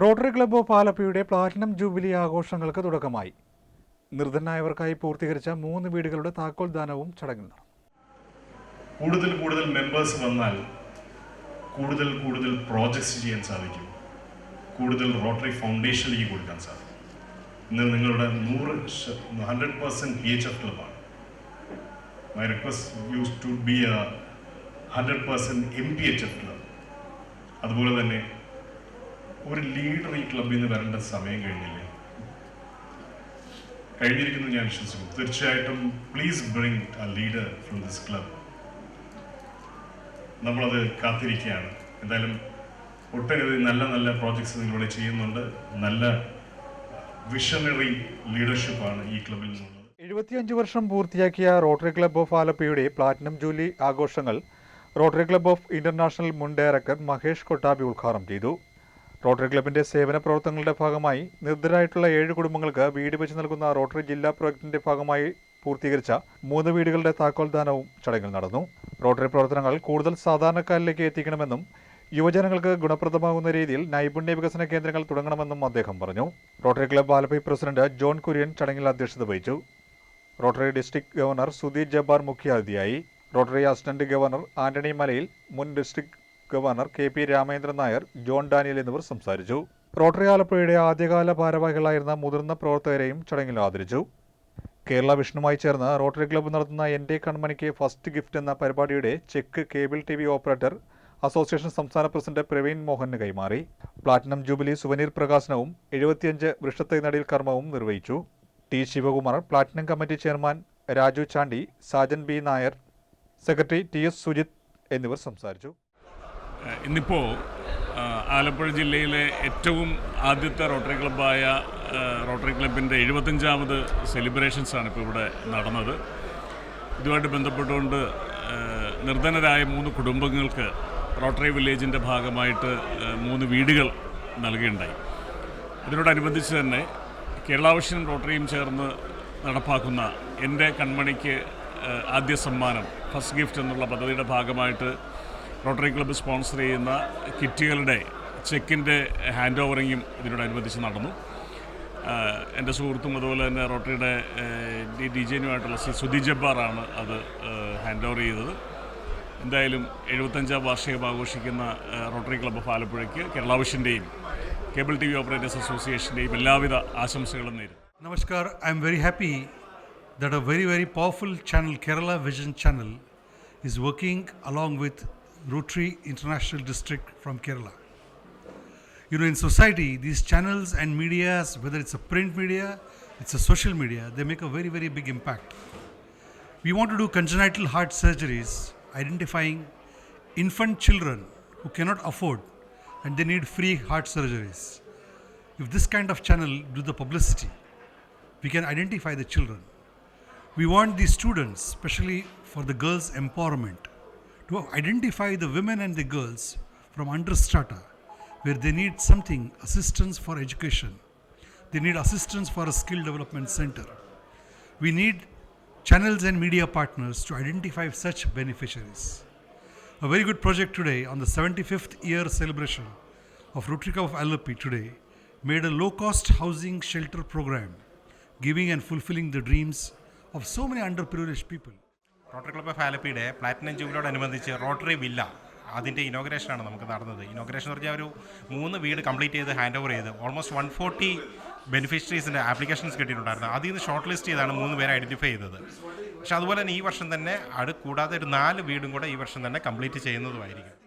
Rotary club of ആലപ്പുഴയുടെ platinum jubilee ആഘോഷങ്ങൾക്ക് തുടക്കമായി. നിർധനായവർക്കായി പൂർത്തീകരിച്ച മൂന്ന് വീടുകളുടെ താക്കോൽ ദാനവും ചടങ്ങിൽ നടന്നു. കൂടുതൽ കൂടുതൽ മെമ്പേഴ്സ് വന്നാൽ കൂടുതൽ കൂടുതൽ പ്രോജക്ട്സ് ചെയ്യാൻ സാധിക്കും. കൂടുതൽ റോട്ടറി ഫൗണ്ടേഷനിലേക്ക് കൊടുക്കാൻ സാധിക്കും. ഇന്ന് നിങ്ങളുടെ നൂറ് hundred percent P H F ക്ലബാണ് my request use to be a hundred percent M P H F club അതുപോലെ തന്നെ ഒരു ലീഡർ ഈ ക്ലബിൽ നിന്ന് വരേണ്ട സമയം കഴിഞ്ഞില്ലേ? കഴിഞ്ഞിരിക്കുന്നു ഞാൻ വിശ്വസിക്കും തീർച്ചയായിട്ടും please bring a leader from this club നമ്മളത് കാത്തിരിക്കുകയാണ്. എന്തായാലും ഒട്ടനവധി നല്ല നല്ല പ്രോജക്ട്സ് നിങ്ങളിവിടെ ചെയ്യുന്നുണ്ട്. നല്ല വിഷണറി ലീഡർഷിപ്പാണ് ഈ ക്ലബിൽ നിന്നുള്ളത്. എഴുപത്തിയഞ്ച് വർഷം പൂർത്തിയാക്കിയ റോട്ടറി ക്ലബ് ഓഫ് ആലപ്പുഴയുടെ പ്ലാറ്റിനം ജൂലി ആഘോഷങ്ങൾ റോട്ടറി ക്ലബ് ഓഫ് ഇന്റർനാഷണൽ മുൻ ഡയറക്ടർ മഹേഷ് കൊട്ടാബി ഉദ്ഘാടനം ചെയ്തു. റോട്ടറി ക്ലബിന്റെ സേവന പ്രവർത്തനങ്ങളുടെ ഭാഗമായി നിർദ്ധരായിട്ടുള്ള ഏഴ് കുടുംബങ്ങൾക്ക് വീട് വെച്ച് നൽകുന്ന റോട്ടറി ജില്ലാ പ്രോജക്റ്റിന്റെ ഭാഗമായി പൂർത്തീകരിച്ച മൂന്ന് വീടുകളുടെ താക്കോൽദാനവും ചടങ്ങിൽ നടന്നു. റോട്ടറി പ്രവർത്തനങ്ങൾ കൂടുതൽ സാധാരണക്കാരിലേക്ക് എത്തിക്കണമെന്നും യുവജനങ്ങൾക്ക് ഗുണപ്രദമാകുന്ന രീതിയിൽ നൈപുണ്യ വികസന കേന്ദ്രങ്ങൾ തുടങ്ങണമെന്നും അദ്ദേഹം പറഞ്ഞു. Rotary club Alleppey president John Kurian ചടങ്ങിൽ അധ്യക്ഷത വഹിച്ചു. Rotary district governor Sudheer Jabbar മുഖ്യാതിഥിയായി. Rotary assistant governor Antony Malayil മുൻ district governor K P Ramendran Nair John Daniel എന്നിവർ സംസാരിച്ചു. റോട്ടറി ആലപ്പുഴയുടെ ആദ്യകാല ഭാരവാഹികളായിരുന്ന മുതിർന്ന പ്രവർത്തകരെയും ചടങ്ങിൽ ആദരിച്ചു. കേരള വിഷ്ണുമായി ചേർന്ന് റോട്ടറി ക്ലബ്ബ് നടത്തുന്ന എന്റെ കൺമണിക്ക് ഫസ്റ്റ് ഗിഫ്റ്റ് എന്ന പരിപാടിയുടെ cheque cable T V operator association സംസ്ഥാന പ്രസിഡന്റ് പ്രവീൺ മോഹന് കൈമാറി. പ്ലാറ്റിനം ജൂബിലി സുവനീർ പ്രകാശനവും എഴുപത്തിയഞ്ച് വൃക്ഷത്തൈ നടീൽ കർമ്മവും നിർവഹിച്ചു. T Sivakumar platinum committee chairman Raju Chandy Sajan B Nair secretary T S Sujith എന്നിവർ സംസാരിച്ചു. ഇന്നിപ്പോൾ ആലപ്പുഴ ജില്ലയിലെ ഏറ്റവും ആദ്യത്തെ റോട്ടറി ക്ലബ്ബായ റോട്ടറി ക്ലബിന്റെ എഴുപത്തഞ്ചാമത് സെലിബ്രേഷൻസാണ് ഇപ്പോൾ ഇവിടെ നടന്നത്. ഇതുമായിട്ട് ബന്ധപ്പെട്ടുകൊണ്ട് നിർധനരായ മൂന്ന് കുടുംബങ്ങൾക്ക് റോട്ടറി വില്ലേജിന്റെ ഭാഗമായിട്ട് മൂന്ന് വീടുകൾ നൽകുകയുണ്ടായി. അതിനോടനുബന്ധിച്ച് തന്നെ കേരളാവശ്യം റോട്ടറിയും ചേർന്ന് നടപ്പാക്കുന്ന എന്റെ കൺമണിക്ക് ആദ്യ സമ്മാനം ഫസ്റ്റ് ഗിഫ്റ്റ് എന്നുള്ള പദ്ധതിയുടെ ഭാഗമായിട്ട് റോട്ടറി ക്ലബ്ബ് സ്പോൺസർ ചെയ്യുന്ന കിറ്റുകളുടെ ചെക്കിന്റെ ഹാൻഡ് ഓവറിങ്ങും ഇതിനോടനുബന്ധിച്ച് നടന്നു. എന്റെ സുഹൃത്തും അതുപോലെ തന്നെ റോട്ടറിയുടെ ഡി ജെനുമായിട്ടുള്ള ശ്രീ സുധി ജബ്ബാറാണ് അത് ഹാൻഡ് ഓവർ ചെയ്തത്. എന്തായാലും എഴുപത്തഞ്ചാം വാർഷികം ആഘോഷിക്കുന്ന റോട്ടറി ക്ലബ്ബ് ആലപ്പുഴയ്ക്ക് കേരളാവിഷന്റെയും കേബിൾ ടി വി ഓപ്പറേറ്റേഴ്സ് അസോസിയേഷന്റെയും എല്ലാവിധ ആശംസകളും നേരും നമസ്കാർ. I am very happy that a very very powerful channel Kerala vision channel is working along with Rotary International District from Kerala. You know, in society, these channels and medias, whether it's a print media, it's a social media, they make a very, very big impact. We want to do congenital heart surgeries, identifying infant children who cannot afford and they need free heart surgeries. If this kind of channel do the publicity, we can identify the children. We want these students, especially for the girls' empowerment, to identify the women and the girls from under strata where they need something assistance for education. They need assistance for a skill development center. We need channels and media partners to identify such beneficiaries. A very good project today on the 75th year celebration of Club of Alapi today made a low cost housing shelter program, giving and fulfilling the dreams of so many underprivileged people. Rotary club ആലപ്പിയുടെ platinum ജൂബിലോടനുബന്ധിച്ച് Rotary villa അതിന്റെ ഇനോഗ്രേഷനാണ് നമുക്ക് നടന്നത്. Inauguration എന്ന് പറഞ്ഞാൽ ഒരു മൂന്ന് വീട് കംപ്ലീറ്റ് ചെയ്ത് ഹാൻഡ് ഓവർ ചെയ്ത് ഓൾമോസ്റ്റ് വൺ ഫോർട്ടി ബെനിഫിഷ്യറീസിന്റെ ആപ്ലിക്കേഷൻസ് കിട്ടിയിട്ടുണ്ടായിരുന്നു. അതിൽ നിന്ന് ഷോർട്ട് ലിസ്റ്റ് ചെയ്താണ് മൂന്ന് പേരെ ഐഡന്റിഫൈ ചെയ്തത്. പക്ഷേ അതുപോലെ തന്നെ ഈ വർഷം തന്നെ അത് കൂടാതെ ഒരു നാല് വീടും കൂടെ ഈ വർഷം തന്നെ കംപ്ലീറ്റ് ചെയ്യുന്നതുമായിരിക്കും.